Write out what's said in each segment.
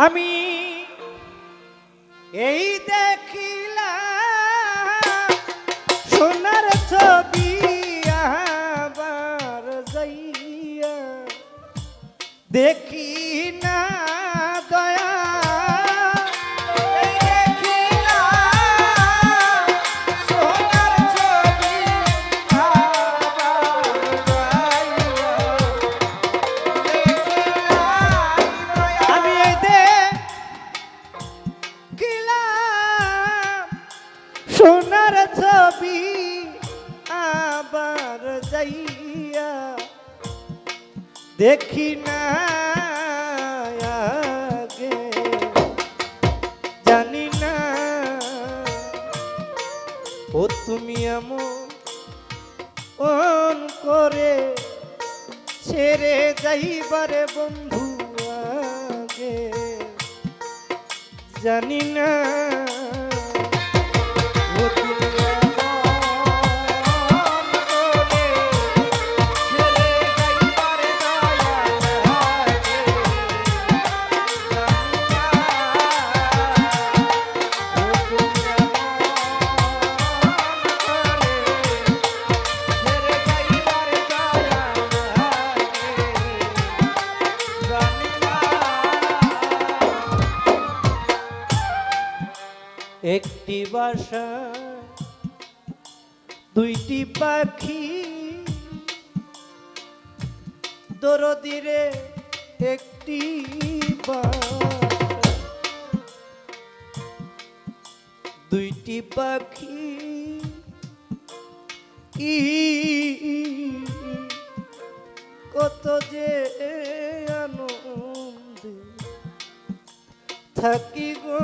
আমি এই দেখিলা সোনার ছবি আবার যাইয়া দেখি দেখি না জানি না ও তুমি এমন করে ছেড়ে যাইবারে বন্ধু আগে। জানি না ও একটি বাসা দুইটি পাখি। দরদিরে একটি দুইটি পাখি। কি কত যে আনন্দে থাকি গো।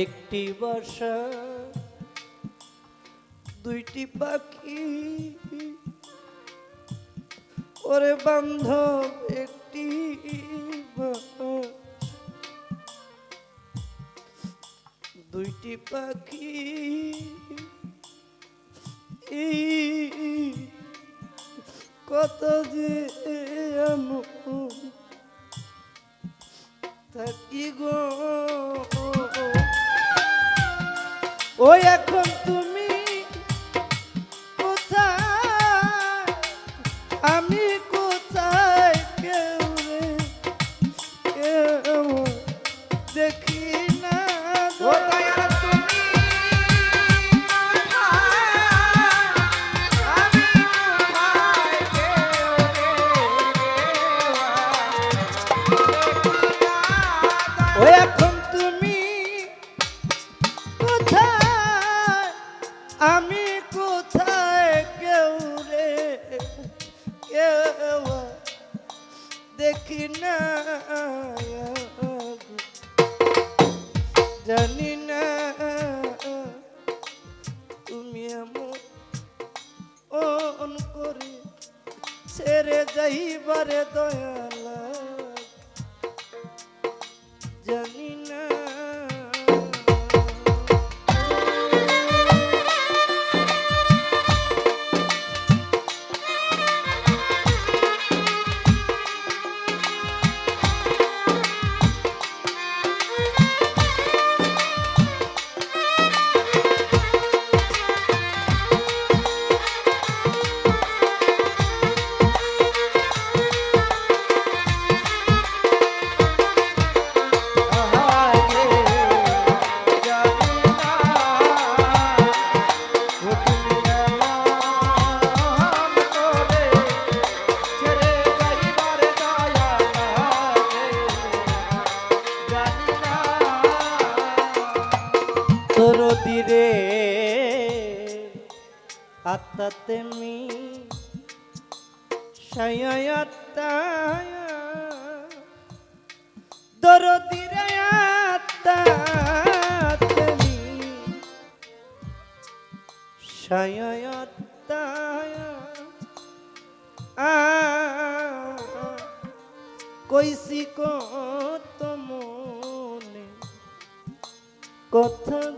একটি বাসা দুইটি পাখি ওরে বান্ধব একটি দুইটি পাখি কত যে থাকি গো। ওই এখন তুমি কোথায়? আমি কোথায়? কেউ কেউ দেখি আমি কোথায় কেউ রে? কেউ দেখি না। জানি না তুমি এমন করে ছেড়ে যাইবারে দয়ালা। তেমি সায়াত্তা দরদিরে আত্মা তেমি সায়াত্তা কইসি কত মনে কথা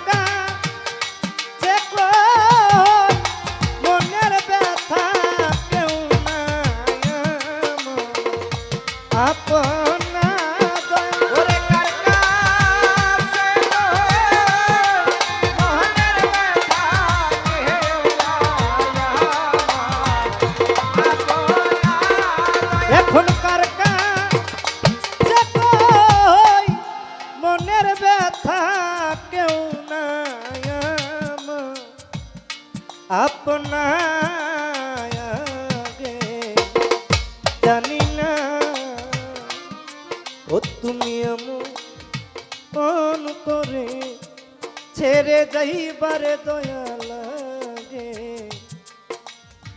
ছেড়ে যাইবারে দয়া লাগে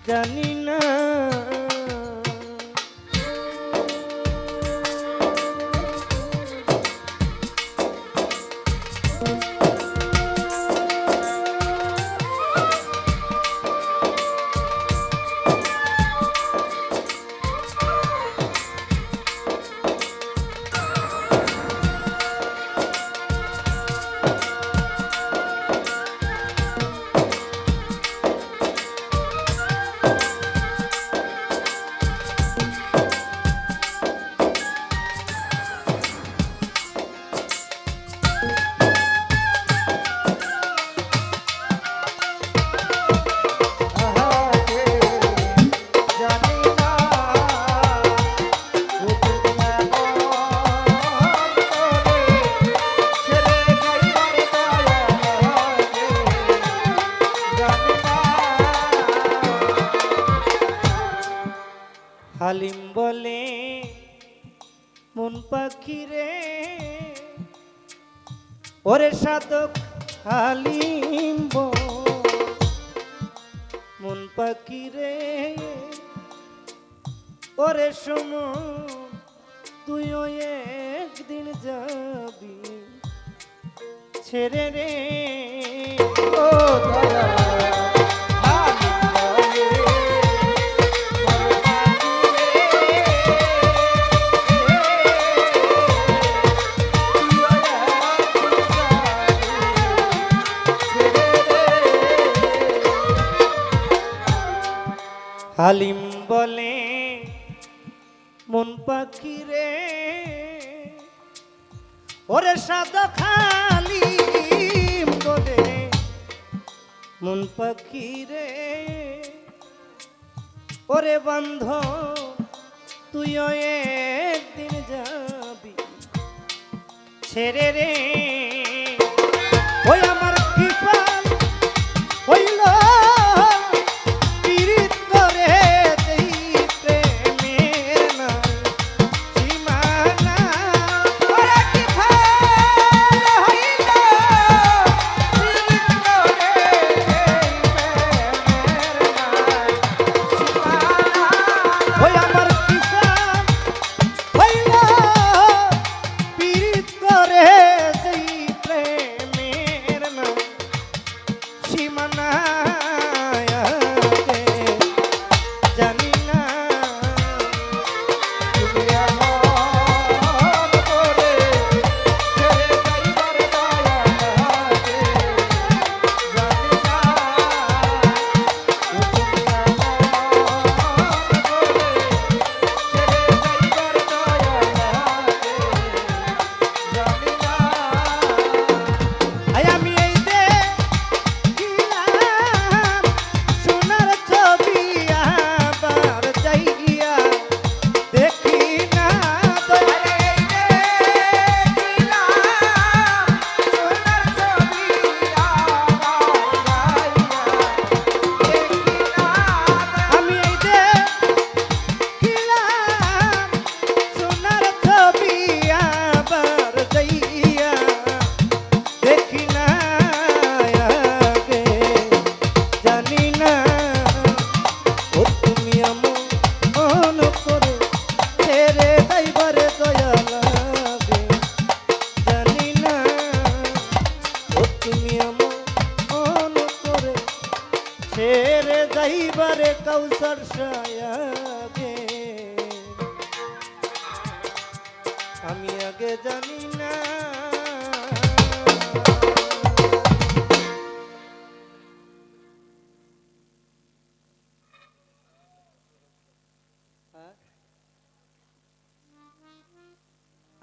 জানি না হালিম বলে, মন পাখি রে, ওরে সাধক হালিম মন পাখি রে, ওরে শোন, তুইও একদিন যাবি, ছেড়ে রে, ও দয়া হালিম বলে, মন পাখি রে, ওরে সাদা খালি বলে, মন পাখি রে, ওরে বন্ধ, তুইও একদিন যাবি, ছেড়ে রে। ওই আমার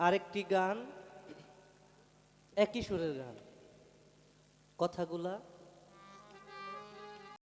আরেকটি গান একই সুরের গান। কথাগুলা